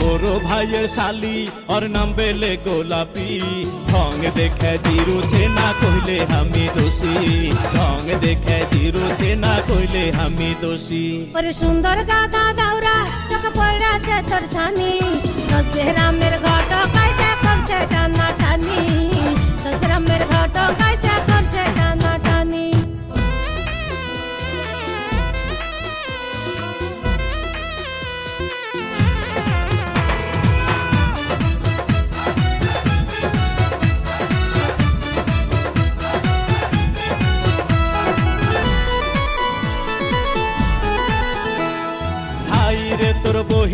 বড় ভাইয়ের শালি, ওর নাম বেলে গোলাপি। ঢং দেখে জিরুছে না কইলে আমি দোষী। ঢং দেখে জিরুছে না কইলে আমি দোষী। ওরে সুন্দর গাদা দাউরা চোখ পড়াছে তোর ছানি। দশ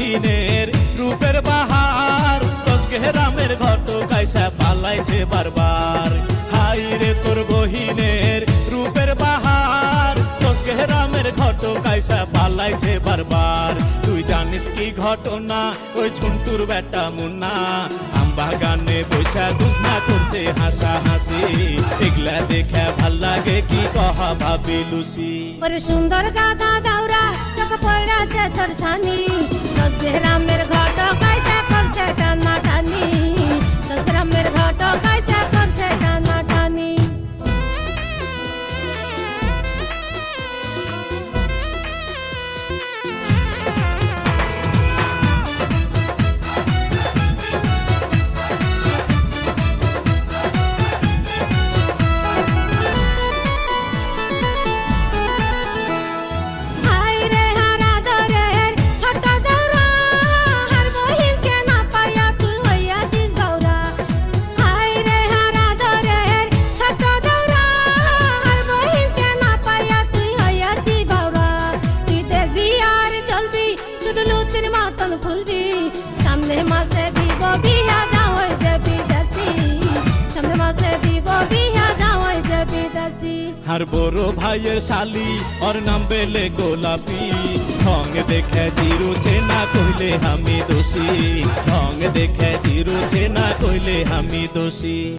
বহিনের রূপের বাহার। গ্রামের ঘট কাইসা পালাইছে বারবার। হাই রে তোর বহিনের রূপের বাহার। গ্রামের ঘট কাইসা পালাইছে বারবার। তুই জানিস কি ঘটনা? ওই ঝুন্টুর বেটা মুন্না। আমবাগানে বৈশা দুষ্ণা করছে হাসা হাসি এগুলা দেখে ভালো লাগে কি কহা ভাবি লুসি। সুন্দর গাদা দাউরা, চোখ পড়াছে তোর ছানি। দশ গ্রামের ফুলবি সামনে মাসে দিব বিয়া যাওয়াই যে বিদেশি। সামনে মাসে দিব বিয়া যাওয়াই যে বিদেশি। আর বড় ভাইয়ের শালি, ওর নাম বেলে গোলাপি। ঢং দেখে জিরুছে না কইলে আমি দোষী। ঢং দেখে জিরুছে না কইলে আমি দোষী।